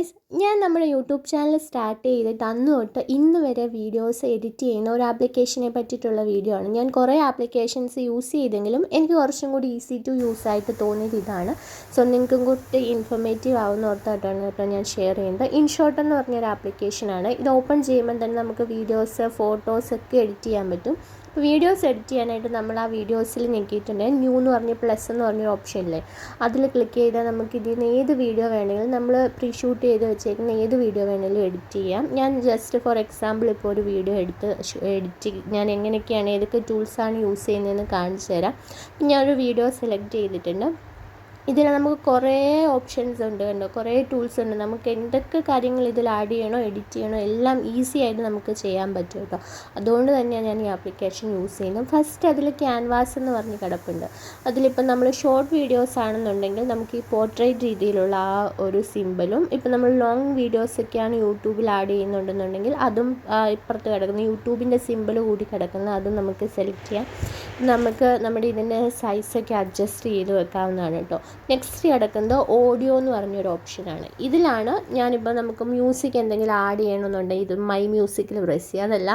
Guys ഞാൻ നമ്മുടെ YouTube channel start ചെയ്തിട്ട് അന്ന് തൊട്ട് ഇന്ന് വരെ വീഡിയോസ് എഡിറ്റ് ചെയ്യുന്ന ഒരു ആപ്ലിക്കേഷനെ പറ്റിയിട്ടുള്ള വീഡിയോ ആണ്. ഞാൻ കുറേ ആപ്ലിക്കേഷൻസ് യൂസ് ചെയ്തെങ്കിലും എനിക്ക് കുറച്ചും കൂടി ഈസി ടു യൂസ് ആയിട്ട് തോന്നിയത് ഇതാണ്. സോ നിങ്ങൾക്കും കൂടി ഇൻഫർമേറ്റീവ് ആവുന്ന ഓർത്തായിട്ടാണ് കേട്ടോ ഞാൻ ഷെയർ ചെയ്യുന്നത്. ഇൻഷോട്ട് എന്ന് പറഞ്ഞൊരു ആപ്ലിക്കേഷനാണ്. ഇത് ഓപ്പൺ ചെയ്യുമ്പോൾ തന്നെ നമുക്ക് വീഡിയോസ് ഫോട്ടോസ് ഒക്കെ എഡിറ്റ് ചെയ്യാൻ പറ്റും. വീഡിയോസ് എഡിറ്റ് ചെയ്യാനായിട്ട് നമ്മൾ ആ വീഡിയോസിൽ ഞെക്കിയിട്ടുണ്ട്. ന്യൂ എന്ന് പറഞ്ഞ പ്ലസ് എന്ന് പറഞ്ഞൊരു ഓപ്ഷൻ ഇല്ലേ? അതിൽ ക്ലിക്ക് ചെയ്താൽ നമുക്ക് ഇതിൽ നിന്ന് ഏത് വീഡിയോ വേണമെങ്കിലും നമ്മൾ പ്രീ ഷൂട്ട് ചെയ്ത് വെച്ചേക്കുന്ന ഏത് വീഡിയോ വേണമെങ്കിലും എഡിറ്റ് ചെയ്യാം. ഞാൻ ജസ്റ്റ് ഫോർ എക്സാമ്പിൾ ഇപ്പോൾ ഒരു വീഡിയോ എടുത്ത് എഡിറ്റ് ഞാൻ എങ്ങനെയൊക്കെയാണ് ഏതൊക്കെ ടൂൾസാണ് യൂസ് ചെയ്യുന്നതെന്ന് കാണിച്ചു തരാം. ഞാനൊരു വീഡിയോ സെലക്ട് ചെയ്തിട്ടുണ്ട്. ഇതിൽ നമുക്ക് കുറേ ഓപ്ഷൻസ് ഉണ്ട് കണ്ടോ? കുറേ ടൂൾസ് ഉണ്ട്. നമുക്ക് എന്തൊക്കെ കാര്യങ്ങൾ ഇതിൽ ആഡ് ചെയ്യണോ എഡിറ്റ് ചെയ്യണോ എല്ലാം ഈസി ആയിട്ട് നമുക്ക് ചെയ്യാൻ പറ്റും കേട്ടോ. അതുകൊണ്ട് തന്നെയാണ് ഞാൻ ഈ ആപ്ലിക്കേഷൻ യൂസ് ചെയ്യുന്നത്. ഫസ്റ്റ് അതിൽ ക്യാൻവാസ് എന്ന് പറഞ്ഞ് കിടപ്പുണ്ട്. അതിലിപ്പോൾ നമ്മൾ ഷോർട്ട് വീഡിയോസ് ആണെന്നുണ്ടെങ്കിൽ നമുക്ക് ഈ പോർട്രേറ്റ് രീതിയിലുള്ള ആ ഒരു സിമ്പിളും ഇപ്പോൾ നമ്മൾ ലോങ് വീഡിയോസൊക്കെയാണ് യൂട്യൂബിൽ ആഡ് ചെയ്യുന്നുണ്ടെന്നുണ്ടെങ്കിൽ അതും ഇപ്പുറത്ത് കിടക്കുന്ന യൂട്യൂബിന്റെ സിമ്പിൾ കൂടി കിടക്കുന്ന അതും നമുക്ക് സെലക്ട് ചെയ്യാം. നമുക്ക് നമ്മുടെ ഇതിന്റെ സൈസൊക്കെ അഡ്ജസ്റ്റ് ചെയ്ത് വെക്കാവുന്നതാണ് കേട്ടോ. നെക്സ്റ്റ് കിടക്കുന്നത് ഓഡിയോ എന്ന് പറഞ്ഞൊരു ഓപ്ഷനാണ് ഇതിലാണ് ഞാനിപ്പോൾ നമുക്ക് മ്യൂസിക് എന്തെങ്കിലും ആഡ് ചെയ്യണമെന്നുണ്ടെങ്കിൽ ഇത് മൈ മ്യൂസിക്കിൽ പ്രസ് ചെയ്യുക. അതല്ല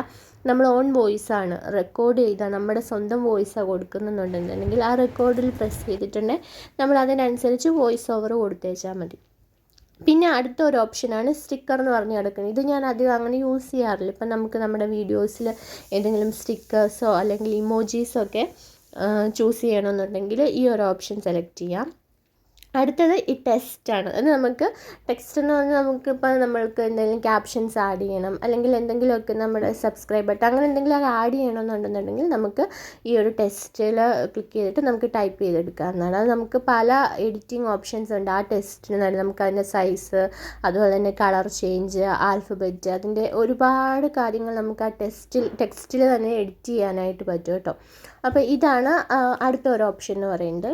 നമ്മൾ ഓൺ വോയിസാണ് റെക്കോർഡ് ചെയ്താൽ നമ്മുടെ സ്വന്തം വോയിസാണ് കൊടുക്കുന്നുണ്ടെന്നുണ്ടെങ്കിൽ ആ റെക്കോർഡിൽ പ്രസ് ചെയ്തിട്ടുണ്ടെങ്കിൽ നമ്മൾ അതിനനുസരിച്ച് വോയിസ് ഓവർ കൊടുത്തേച്ചാൽ മതി. പിന്നെ അടുത്ത ഒരു ഓപ്ഷനാണ് സ്റ്റിക്കർ എന്ന് പറഞ്ഞ് കിടക്കുന്നത്. ഇത് ഞാൻ അധികം അങ്ങനെ യൂസ് ചെയ്യാറില്ല. ഇപ്പം നമുക്ക് നമ്മുടെ വീഡിയോസിൽ എന്തെങ്കിലും സ്റ്റിക്കേഴ്സോ അല്ലെങ്കിൽ ഇമോജീസോ ഒക്കെ ചൂസ് ചെയ്യണമെന്നുണ്ടെങ്കിൽ ഈ ഒരു ഓപ്ഷൻ സെലക്ട് ചെയ്യാം. അടുത്തത് ഈ ടെസ്റ്റാണ് അത് നമുക്ക് ടെക്സ്റ്റ് എന്ന് പറഞ്ഞാൽ നമുക്കിപ്പോൾ നമ്മൾക്ക് എന്തെങ്കിലും ക്യാപ്ഷൻസ് ആഡ് ചെയ്യണം. അല്ലെങ്കിൽ എന്തെങ്കിലുമൊക്കെ നമ്മുടെ സബ്സ്ക്രൈബ് ബട്ടൺ അങ്ങനെ എന്തെങ്കിലും ആഡ് ചെയ്യണമെന്നുണ്ടെന്നുണ്ടെങ്കിൽ നമുക്ക് ഈ ഒരു ടെസ്റ്റിൽ ക്ലിക്ക് ചെയ്തിട്ട് നമുക്ക് ടൈപ്പ് ചെയ്തെടുക്കാവുന്നതാണ്. അത് നമുക്ക് പല എഡിറ്റിംഗ് ഓപ്ഷൻസ് ഉണ്ട്. ആ ടെസ്റ്റിന് തന്നെ നമുക്ക് അതിന്റെ സൈസ് അതുപോലെ തന്നെ കളർ ചേഞ്ച് ആൽഫബറ്റ് അതിന്റെ ഒരുപാട് കാര്യങ്ങൾ നമുക്ക് ആ ടെസ്റ്റിൽ ടെക്സ്റ്റിൽ തന്നെ എഡിറ്റ് ചെയ്യാനായിട്ട് പറ്റും കേട്ടോ. അപ്പോൾ ഇതാണ് അടുത്ത ഒരു ഓപ്ഷൻ എന്ന് പറയുന്നത്.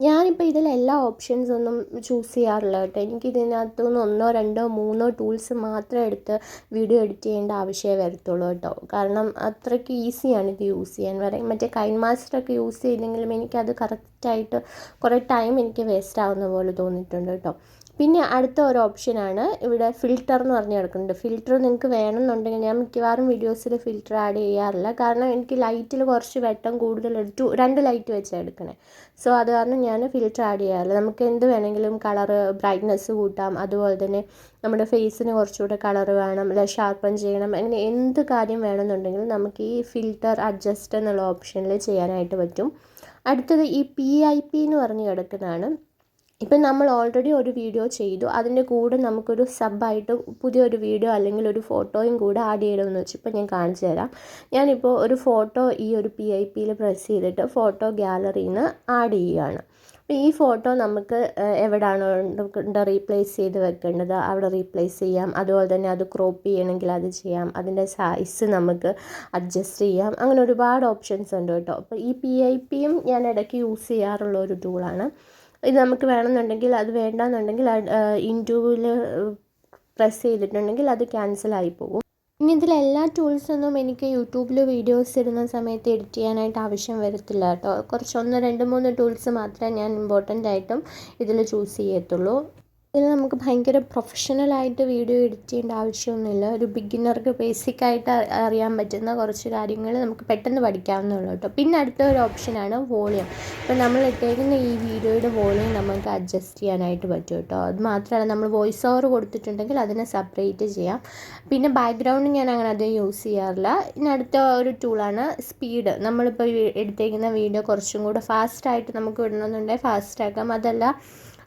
ഞാനിപ്പോൾ ഇതിൽ എല്ലാ ഓപ്ഷൻസ് ഒന്നും ചൂസ് ചെയ്യാറില്ല കേട്ടോ. എനിക്ക് ഇതിനകത്തു നിന്ന് ഒന്നോ രണ്ടോ മൂന്നോ ടൂൾസ് മാത്രം എടുത്ത് വീഡിയോ എഡിറ്റ് ചെയ്യേണ്ട ആവശ്യമേ വരത്തുള്ളൂ കേട്ടോ. കാരണം അത്രയ്ക്ക് ഈസിയാണ് ഇത് യൂസ് ചെയ്യാൻ. വരെ മറ്റേ കൈൻ മാസ്റ്ററൊക്കെ യൂസ് ചെയ്തെങ്കിലും എനിക്കത് കറക്റ്റായിട്ട് കുറേ ടൈം എനിക്ക് വേസ്റ്റ് ആവുന്ന പോലെ തോന്നിയിട്ടുണ്ട് കേട്ടോ. പിന്നെ അടുത്ത ഒരു ഓപ്ഷനാണ് ഇവിടെ ഫിൽറ്റർ എന്ന് പറഞ്ഞ് കിടക്കുന്നുണ്ട്. ഫിൽറ്റർ നിങ്ങൾക്ക് വേണമെന്നുണ്ടെങ്കിൽ ഞാൻ മിക്കവാറും വീഡിയോസിൽ ഫിൽറ്റർ ആഡ് ചെയ്യാറില്ല. കാരണം എനിക്ക് ലൈറ്റിൽ കുറച്ച് വെട്ടം കൂടുതൽ എടുത്തു രണ്ട് ലൈറ്റ് വെച്ചാണ് എടുക്കണേ. സോ അത് കാരണം ഞാൻ ഫിൽറ്റർ ആഡ് ചെയ്യാറില്ല. നമുക്ക് എന്ത് വേണമെങ്കിലും കളർ ബ്രൈറ്റ്നസ് കൂട്ടാം. അതുപോലെ തന്നെ നമ്മുടെ ഫേസിന് കുറച്ചുകൂടെ കളർ വേണം അല്ല ഷാർപ്പൺ ചെയ്യണം. അങ്ങനെ എന്ത് കാര്യം വേണമെന്നുണ്ടെങ്കിൽ നമുക്ക് ഈ ഫിൽറ്റർ അഡ്ജസ്റ്റ് എന്നുള്ള ഓപ്ഷനിൽ ചെയ്യാനായിട്ട് പറ്റും. അടുത്തത് ഈ പി ഐ പി എന്ന് പറഞ്ഞ് കിടക്കുന്നതാണ്. ഇപ്പം നമ്മൾ ഓൾറെഡി ഒരു വീഡിയോ ചെയ്തു. അതിന്റെ കൂടെ നമുക്കൊരു സബായിട്ട് പുതിയൊരു വീഡിയോ അല്ലെങ്കിൽ ഒരു ഫോട്ടോയും കൂടെ ആഡ് ചെയ്യണമെന്ന് വെച്ചു ഇപ്പം ഞാൻ കാണിച്ചു തരാം. ഞാനിപ്പോൾ ഒരു ഫോട്ടോ ഈ ഒരു പി ഐ പിയിൽ പ്രസ് ചെയ്തിട്ട് ഫോട്ടോ ഗ്യാലറിയിൽ നിന്ന് ആഡ് ചെയ്യുകയാണ്. അപ്പോൾ ഈ ഫോട്ടോ നമുക്ക് എവിടെയാണോ റീപ്ലേസ് ചെയ്ത് വെക്കേണ്ടത് അവിടെ റീപ്ലേസ് ചെയ്യാം. അതുപോലെ തന്നെ അത് ക്രോപ്പ് ചെയ്യണമെങ്കിൽ അത് ചെയ്യാം. അതിന്റെ സൈസ് നമുക്ക് അഡ്ജസ്റ്റ് ചെയ്യാം. അങ്ങനെ ഒരുപാട് ഓപ്ഷൻസ് ഉണ്ട് കേട്ടോ. അപ്പോൾ ഈ പി ഐ പിയും ഞാൻ ഇടയ്ക്ക് യൂസ് ചെയ്യാറുള്ള ഒരു ടൂളാണ് ഇത് നമുക്ക് വേണമെന്നുണ്ടെങ്കിൽ അത് വേണ്ടാന്നുണ്ടെങ്കിൽ ഇന്റൂവിൽ പ്രസ് ചെയ്തിട്ടുണ്ടെങ്കിൽ അത് ക്യാൻസലായി പോകും. ഇനി ഇതിൽ എല്ലാ ടൂൾസൊന്നും എനിക്ക് യൂട്യൂബിൽ വീഡിയോസ് ഇടുന്ന സമയത്ത് എഡിറ്റ് ചെയ്യാനായിട്ട് ആവശ്യം വരത്തില്ല കേട്ടോ. കുറച്ച് ഒന്ന് രണ്ട് മൂന്ന് ടൂൾസ് മാത്രമേ ഞാൻ ഇമ്പോർട്ടന്റ് ആയിട്ടും ഇതിൽ ചൂസ് ചെയ്യത്തുള്ളൂ. ഇതിൽ നമുക്ക് ഭയങ്കര പ്രൊഫഷണലായിട്ട് വീഡിയോ എഡിറ്റ് ചെയ്യേണ്ട ആവശ്യമൊന്നുമില്ല. ഒരു ബിഗിനർക്ക് ബേസിക്കായിട്ട് അറിയാൻ പറ്റുന്ന കുറച്ച് കാര്യങ്ങൾ നമുക്ക് പെട്ടെന്ന് പഠിക്കാവുന്നുള്ളൂ കേട്ടോ. പിന്നെ അടുത്ത ഒരു ഓപ്ഷനാണ് വോളിയം ഇപ്പോൾ നമ്മൾ ഇട്ടേക്കുന്ന ഈ വീഡിയോയുടെ വോളിയം നമുക്ക് അഡ്ജസ്റ്റ് ചെയ്യാനായിട്ട് പറ്റും കേട്ടോ. അത് മാത്രമല്ല നമ്മൾ വോയിസ് ഓവർ കൊടുത്തിട്ടുണ്ടെങ്കിൽ അതിനെ സെപ്പറേറ്റ് ചെയ്യാം. പിന്നെ ബാക്ക്ഗ്രൗണ്ട് ഞാൻ അങ്ങനെ അധികം യൂസ് ചെയ്യാറില്ല. ഇനി അടുത്ത ഒരു ടൂളാണ് സ്പീഡ് നമ്മളിപ്പോൾ എടുത്തേക്കുന്ന വീഡിയോ കുറച്ചും കൂടെ ഫാസ്റ്റായിട്ട് നമുക്ക് വിടണമെന്നുണ്ടെങ്കിൽ ഫാസ്റ്റാക്കാം അതല്ല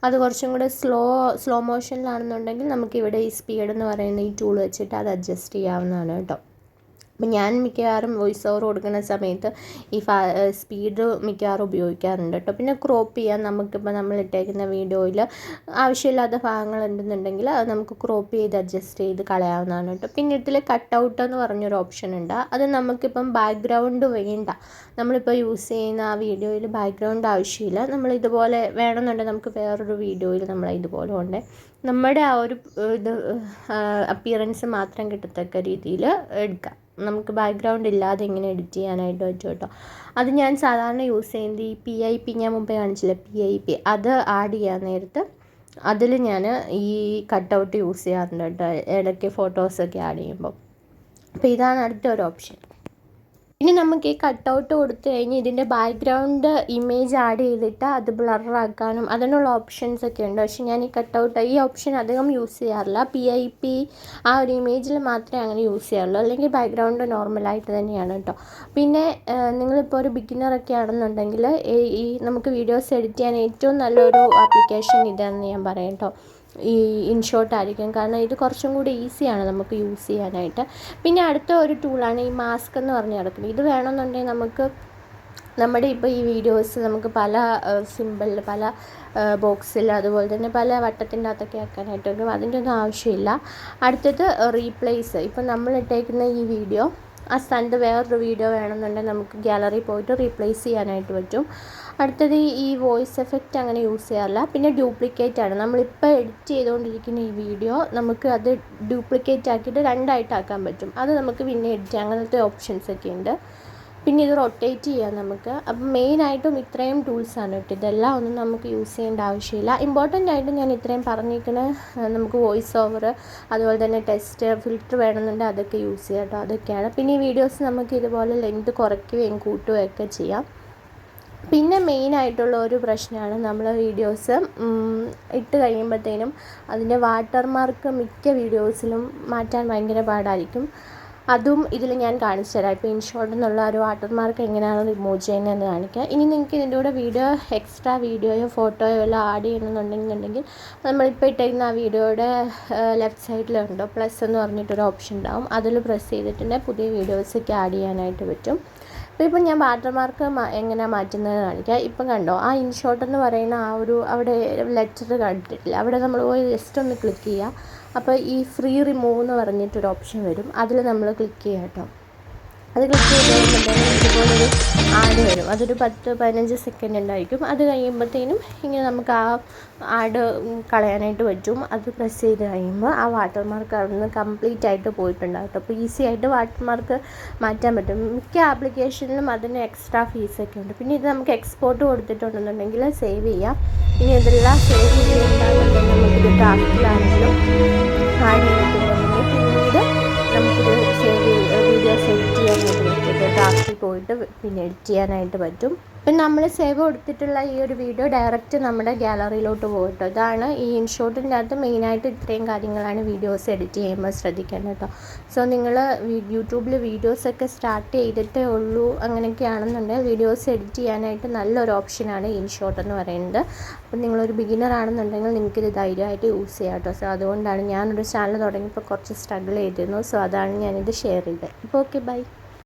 അത് കുറച്ചും കൂടെ സ്ലോ സ്ലോ മോഷനിലാണെന്നുണ്ടെങ്കിൽ നമുക്കിവിടെ ഈ സ്പീഡ് എന്ന് പറയുന്ന ഈ ടൂൾ വെച്ചിട്ട് അത് അഡ്ജസ്റ്റ് ചെയ്യാവുന്നതാണ് കേട്ടോ. അപ്പം ഞാൻ മിക്കവാറും വോയിസ് ഓവർ കൊടുക്കുന്ന സമയത്ത് ഈ ഫാ സ്പീഡ് മിക്കവാറും ഉപയോഗിക്കാറുണ്ട് കേട്ടോ. പിന്നെ ക്രോപ്പ് ചെയ്യാൻ നമുക്കിപ്പോൾ നമ്മൾ ഇട്ടേക്കുന്ന വീഡിയോയിൽ ആവശ്യമില്ലാത്ത ഭാഗങ്ങൾ ഉണ്ടെന്നുണ്ടെങ്കിൽ അത് നമുക്ക് ക്രോപ്പ് ചെയ്ത് അഡ്ജസ്റ്റ് ചെയ്ത് കളയാവുന്നതാണ് കേട്ടോ. പിന്നെ ഇതിൽ കട്ട് ഔട്ട് എന്ന് പറഞ്ഞൊരു ഓപ്ഷൻ ഉണ്ട്. അത് നമുക്കിപ്പം ബാക്ക്ഗ്രൗണ്ട് വേണ്ട. നമ്മളിപ്പോൾ യൂസ് ചെയ്യുന്ന ആ വീഡിയോയിൽ ബാക്ക്ഗ്രൗണ്ട് ആവശ്യമില്ല. നമ്മൾ ഇതുപോലെ വേണമെന്നുണ്ടെങ്കിൽ നമുക്ക് വേറൊരു വീഡിയോയിൽ നമ്മൾ ഇതുപോലെ ഉണ്ട് നമ്മുടെ ആ ഒരു ഇത് അപ്പിയറൻസ് മാത്രം കിട്ടത്തക്ക രീതിയിൽ എടുക്കാം. നമുക്ക് ബാക്ക്ഗ്രൗണ്ട് ഇല്ലാതെ എങ്ങനെ എഡിറ്റ് ചെയ്യാനായിട്ട് പറ്റും കേട്ടോ അത് ഞാൻ സാധാരണ യൂസ് ചെയ്യുന്നത് ഈ പി ഐ പി ഞാൻ മുമ്പേ കാണിച്ചില്ല? പി ഐ പി അത് ആഡ് ചെയ്യാൻ നേരത്ത് അതിൽ ഞാൻ ഈ കട്ടൗട്ട് യൂസ് ചെയ്യാറുണ്ട് കേട്ടോ ഇടയ്ക്ക് ഫോട്ടോസൊക്കെ ആഡ് ചെയ്യുമ്പോൾ അപ്പോൾ ഇതാണ് അടുത്ത ഒരു ഓപ്ഷൻ ഇനി നമുക്ക് ഈ കട്ടൗട്ട് കൊടുത്തു കഴിഞ്ഞ് ഇതിന്റെ ബാക്ക്ഗ്രൗണ്ട് ഇമേജ് ആഡ് ചെയ്തിട്ട് അത് ബ്ലറാക്കാനും അതിനുള്ള ഓപ്ഷൻസ് ഒക്കെ ഉണ്ട്. പക്ഷേ ഞാൻ ഈ കട്ടൗട്ട് ഈ ഓപ്ഷൻ അധികം യൂസ് ചെയ്യാറില്ല. പി ഐ പി ആ ഒരു ഇമേജിൽ മാത്രമേ അങ്ങനെ യൂസ് ചെയ്യാറുള്ളൂ. അല്ലെങ്കിൽ ബാക്ക്ഗ്രൗണ്ട് നോർമലായിട്ട് തന്നെയാണ് കേട്ടോ. പിന്നെ നിങ്ങളിപ്പോൾ ഒരു ബിഗിനറൊക്കെ ആണെന്നുണ്ടെങ്കിൽ ഈ നമുക്ക് വീഡിയോസ് എഡിറ്റ് ചെയ്യാൻ ഏറ്റവും നല്ലൊരു ആപ്ലിക്കേഷൻ ഇതാണെന്ന് ഞാൻ പറയാം കേട്ടോ. ഈ ഇൻഷോട്ട് ആയിരിക്കും. കാരണം ഇത് കുറച്ചും കൂടി ഈസിയാണ് നമുക്ക് യൂസ് ചെയ്യാനായിട്ട്. പിന്നെ അടുത്ത ഒരു ടൂളാണ് ഈ മാസ്ക് എന്ന് പറഞ്ഞ് കിടക്കുന്നത് ഇത് വേണമെന്നുണ്ടെങ്കിൽ നമുക്ക് നമ്മുടെ ഇപ്പോൾ ഈ വീഡിയോസ് നമുക്ക് പല സിമ്പിളിൽ പല ബോക്സിൽ അതുപോലെ തന്നെ പല വട്ടത്തിന്റെ അകത്തൊക്കെ ആക്കാനായിട്ട് അതിന്റെ ഒന്നും ആവശ്യമില്ല. അടുത്തത് റീപ്ലേസ് ഇപ്പം നമ്മൾ ഇട്ടേക്കുന്ന ഈ വീഡിയോ ആ സ്ഥാനത്ത് വേറൊരു വീഡിയോ വേണമെന്നുണ്ടെങ്കിൽ നമുക്ക് ഗ്യാലറി പോയിട്ട് റീപ്ലേസ് ചെയ്യാനായിട്ട് പറ്റും. അടുത്തത് ഈ വോയിസ് എഫക്റ്റ് അങ്ങനെ യൂസ് ചെയ്യാറില്ല. പിന്നെ ഡ്യൂപ്ലിക്കേറ്റ് ആണ്. നമ്മളിപ്പോൾ എഡിറ്റ് ചെയ്തുകൊണ്ടിരിക്കുന്ന ഈ വീഡിയോ നമുക്ക് അത് ഡ്യൂപ്ലിക്കേറ്റ് ആക്കിയിട്ട് രണ്ടായിട്ടാക്കാൻ പറ്റും. അത് നമുക്ക് പിന്നെ എഡിറ്റ് അങ്ങനത്തെ ഓപ്ഷൻസ് ഒക്കെ ഉണ്ട്. പിന്നെ ഇത് റൊട്ടേറ്റ് ചെയ്യാം നമുക്ക്. അപ്പം മെയിനായിട്ടും ഇത്രയും ടൂൾസാണ് കേട്ടോ. ഇതെല്ലാം ഒന്നും നമുക്ക് യൂസ് ചെയ്യേണ്ട ആവശ്യമില്ല. ഇമ്പോർട്ടന്റ് ആയിട്ട് ഞാൻ ഇത്രയും പറഞ്ഞിരിക്കുന്നത് നമുക്ക് വോയിസ് ഓവർ അതുപോലെ തന്നെ ടെസ്റ്റ് ഫിൽറ്റർ വേണമെന്നുണ്ടെങ്കിൽ അതൊക്കെ യൂസ് ചെയ്യാം കേട്ടോ. അതൊക്കെയാണ്. പിന്നെ ഈ വീഡിയോസ് നമുക്ക് ഇതുപോലെ ലെങ്ത് കുറയ്ക്കുകയും കൂട്ടുകയും ഒക്കെ ചെയ്യാം. പിന്നെ മെയിനായിട്ടുള്ള ഒരു പ്രശ്നമാണ് നമ്മൾ വീഡിയോസ് ഇട്ട് കഴിയുമ്പോഴത്തേനും അതിന്റെ വാട്ടർമാർക്ക് മിക്ക വീഡിയോസിലും മാറ്റാൻ ഭയങ്കര പാടായിരിക്കും. അതും ഇതിൽ ഞാൻ കാണിച്ചു തരാം. ഇപ്പോൾ ഇൻഷോട്ട് എന്നുള്ള ഒരു വാട്ടർമാർക്ക് എങ്ങനെയാണ് റിമൂവ് ചെയ്യുന്നതെന്ന് കാണിക്കുക ഇനി നിങ്ങൾക്ക് ഇതിന്റെ കൂടെ വീഡിയോ എക്സ്ട്രാ വീഡിയോയോ ഫോട്ടോയോ എല്ലാം ആഡ് ചെയ്യണമെന്നുണ്ടെങ്കിൽ നമ്മളിപ്പോൾ ഇട്ടിരുന്ന ആ വീഡിയോയുടെ ലെഫ്റ്റ് സൈഡിലുണ്ടോ പ്ലസ് എന്ന് പറഞ്ഞിട്ടൊരു ഓപ്ഷൻ ഉണ്ടാവും. അതിൽ പ്രസ് ചെയ്തിട്ടുണ്ടെങ്കിൽ പുതിയ വീഡിയോസൊക്കെ ആഡ് ചെയ്യാനായിട്ട് പറ്റും. അപ്പോൾ ഇപ്പം ഞാൻ വാട്ടർമാർക്ക് എങ്ങനെ മാറ്റുന്നത് കാണിക്കുക ഇപ്പം കണ്ടോ ആ ഇൻഷോട്ട് എന്ന് പറയുന്ന ആ ഒരു അവിടെ ലെറ്റർ കണ്ടിട്ടില്ല. അവിടെ നമ്മൾ പോയി ജസ്റ്റ് ഒന്ന് ക്ലിക്ക് ചെയ്യുക അപ്പോൾ ഈ ഫ്രീ റിമൂവ് എന്ന് പറഞ്ഞിട്ടൊരു ഓപ്ഷൻ വരും. അതിൽ നമ്മൾ ക്ലിക്ക് ചെയ്യാം കേട്ടോ. അത് ക്ലിക്ക് ചെയ്ത് ഇതുപോലൊരു ആഡ് വരും. അതൊരു പത്ത് പതിനഞ്ച് സെക്കൻഡ് ഉണ്ടായിരിക്കും. അത് കഴിയുമ്പോഴത്തേനും ഇങ്ങനെ നമുക്ക് ആ ആഡ് കളയാനായിട്ട് പറ്റും. അത് പ്രസ് ചെയ്ത് കഴിയുമ്പോൾ ആ വാട്ടർ മാർക്ക് അവിടുന്ന് കംപ്ലീറ്റ് ആയിട്ട് പോയിട്ടുണ്ടാകും അപ്പോൾ ഈസി ആയിട്ട് വാട്ടർ മാർക്ക് മാറ്റാൻ പറ്റും. മിക്ക ആപ്ലിക്കേഷനിലും അതിന് എക്സ്ട്രാ ഫീസൊക്കെ ഉണ്ട്. പിന്നെ ഇത് നമുക്ക് എക്സ്പോർട്ട് കൊടുത്തിട്ടുണ്ടെന്നുണ്ടെങ്കിൽ സേവ് ചെയ്യാം. ഇനി ഇതെല്ലാം സേവ് ചെയ്യുന്നുണ്ടെന്നുണ്ടെങ്കിൽ നമുക്കിത് ഡ്രാഫ്റ്റിലാണെങ്കിലും ആഡ് ചെയ്തിട്ടുണ്ടെങ്കിൽ പറ്റും പോയിട്ട് പിന്നെ എഡിറ്റ് ചെയ്യാനായിട്ട് പറ്റും. ഇപ്പം നമ്മൾ സേവ് കൊടുത്തിട്ടുള്ള ഈ ഒരു വീഡിയോ ഡയറക്റ്റ് നമ്മുടെ ഗാലറിയിലോട്ട് പോകട്ടോ. ഇതാണ് ഈ ഇൻഷോട്ടിന്റെ അകത്ത് മെയിനായിട്ട് ഇത്രയും കാര്യങ്ങളാണ് വീഡിയോസ് എഡിറ്റ് ചെയ്യുമ്പോൾ ശ്രദ്ധിക്കേണ്ടത് കേട്ടോ. സോ നിങ്ങൾ യൂട്യൂബിൽ വീഡിയോസൊക്കെ സ്റ്റാർട്ട് ചെയ്തിട്ടേ ഉള്ളൂ അങ്ങനെയൊക്കെയാണെന്നുണ്ടെങ്കിൽ വീഡിയോസ് എഡിറ്റ് ചെയ്യാനായിട്ട് നല്ലൊരു ഓപ്ഷനാണ് ഇൻഷോട്ട് എന്ന് പറയുന്നത്. അപ്പം നിങ്ങളൊരു ബിഗിനർ ആണെന്നുണ്ടെങ്കിൽ നിങ്ങൾക്കിത് ധൈര്യമായിട്ട് യൂസ് ചെയ്യാം കേട്ടോ. സോ അതുകൊണ്ടാണ് ഞാനൊരു ചാനൽ തുടങ്ങിയപ്പോൾ കുറച്ച് സ്ട്രഗിൾ ചെയ്തിരുന്നു. സോ അതാണ് ഞാനിത് ഷെയർ ചെയ്തത്. അപ്പോൾ ഓക്കെ ബൈ